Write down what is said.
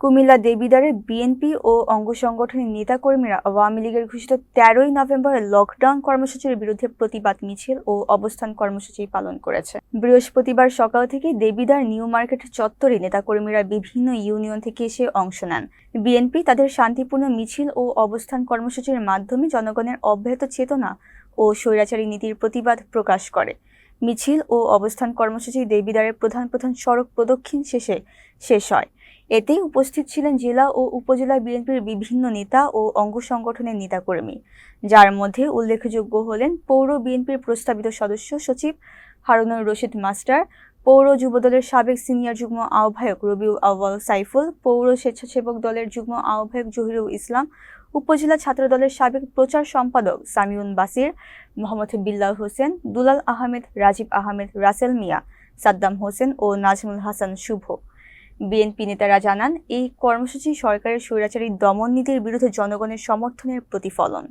Comilla দেবিদারে BNP ও অঙ্গ সংগঠনের নেতাকর্মীরা আওয়ামী লীগের ঘোষিত তেরোই নভেম্বরের লকডাউন কর্মসূচির বিরুদ্ধে প্রতিবাদ মিছিল ও অবস্থান কর্মসূচি পালন করেছে। বৃহস্পতিবার সকাল থেকে দেবিদার নিউ মার্কেট চত্বরে নেতাকর্মীরা বিভিন্ন ইউনিয়ন থেকে এসে অংশ নেন। বিএনপি তাদের শান্তিপূর্ণ মিছিল ও অবস্থান কর্মসূচির মাধ্যমে জনগণের অব্যাহত চেতনা ও স্বৈরাচারী নীতির প্রতিবাদ প্রকাশ করে। মিছিল ও অবস্থান কর্মসূচি দেবিদারের প্রধান প্রধান সড়ক প্রদক্ষিণ শেষে শেষ হয়। এতে উপস্থিত ছিলেন জেলা ও উপজেলা বিএনপির বিভিন্ন নেতা ও অঙ্গ সংগঠনের নেতাকর্মী। যার মধ্যে উল্লেখযোগ্য হলেন পৌর বিএনপির প্রস্তাবিত সদস্য সচিব হারুনুর রশিদ মাস্টার, পৌর যুবদলের সাবেক সিনিয়র যুগ্ম আহ্বায়ক রবিউল আউয়াল সাইফুল, পৌর স্বেচ্ছাসেবক দলের যুগ্ম আহ্বায়ক জহিরুল ইসলাম উপজেলা ছাত্রদলের সাবেক প্রচার সম্পাদক সামিউন বাসির, মোহাম্মদ বিল্লাল হোসেন, দুলাল আহমেদ, রাজীব আহমেদ, রাসেল মিয়া, সাদ্দাম হোসেন ও নাজমুল হাসান শুভ। বিএনপি নেতারা জানান, এই কর্মসূচি সরকারের স্বৈরাচারী দমন নীতির বিরুদ্ধে জনগণের সমর্থনের প্রতিফলন।